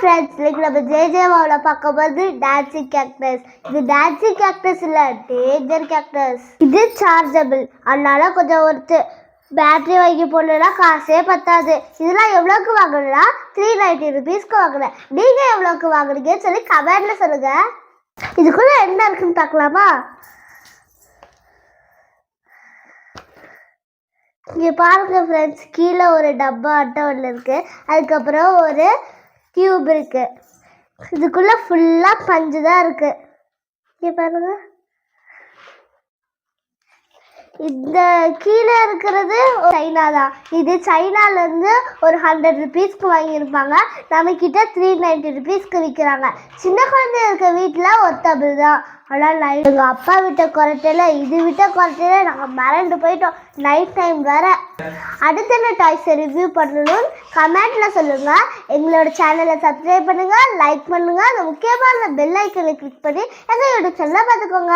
Friends இன்னைக்கு நம்ம ஜேஜேவாவில் பார்க்க போது டான்சிங் கேக்டஸ் இது டான்சிங் கேக்டஸ் இல்லை டேஞ்சர் கேக்டஸ் இது சார்ஜபிள் அதனால கொஞ்சம் ஒருத்து பேட்டரி வாங்கி போடலாம் காசே பத்தாது. இதெல்லாம் எவ்வளோக்கு வாங்கணும்னா த்ரீ நைன்ட்டி ருபீஸ்க்கு வாங்கினேன் நீங்கள் எவ்வளோக்கு வாங்குறீங்கன்னு சொல்லி கமெண்ட்ல சொல்லுங்க. இதுக்குள்ள என்ன இருக்குன்னு பார்க்கலாமா? இங்கே பாருங்க ஃப்ரெண்ட்ஸ் கீழே ஒரு டப்பா அட்டை ஒன்று இருக்குது அதுக்கப்புறம் ஒரு டியூப் இருக்குது இதுக்குள்ளே ஃபுல்லாக பஞ்சு தான் இருக்குது இங்கே பாருங்க. இந்த கீழே இருக்கிறது சைனா தான். இது சைனாலேருந்து ஒரு ஹண்ட்ரட் ருபீஸ்க்கு வாங்கியிருப்பாங்க. நம்மக்கிட்ட த்ரீ நைன்ட்டி ருபீஸ்க்கு விற்கிறாங்க சின்ன குழந்தை இருக்க வீட்டில் ஒத்தபிள் தான். ஆனால் நைட் எங்கள் அப்பா விட்ட குறைச்சல இது விட்ட குறைச்சல நாங்கள் மறந்து போயிட்டோம். நைட் டைம் வேற. அடுத்த என்ன டாய்ஸை ரிவ்யூ பண்ணணும் கமெண்ட்ல சொல்லுங்க. எங்களோட சேனலை சப்ஸ்கிரைப் பண்ணுங்க லைக் பண்ணுங்க. அந்த முக்கியமான பெல் ஐக்கனை கிளிக் பண்ணி எங்கள் யூடியூப் சேனலை பார்த்துக்கோங்க.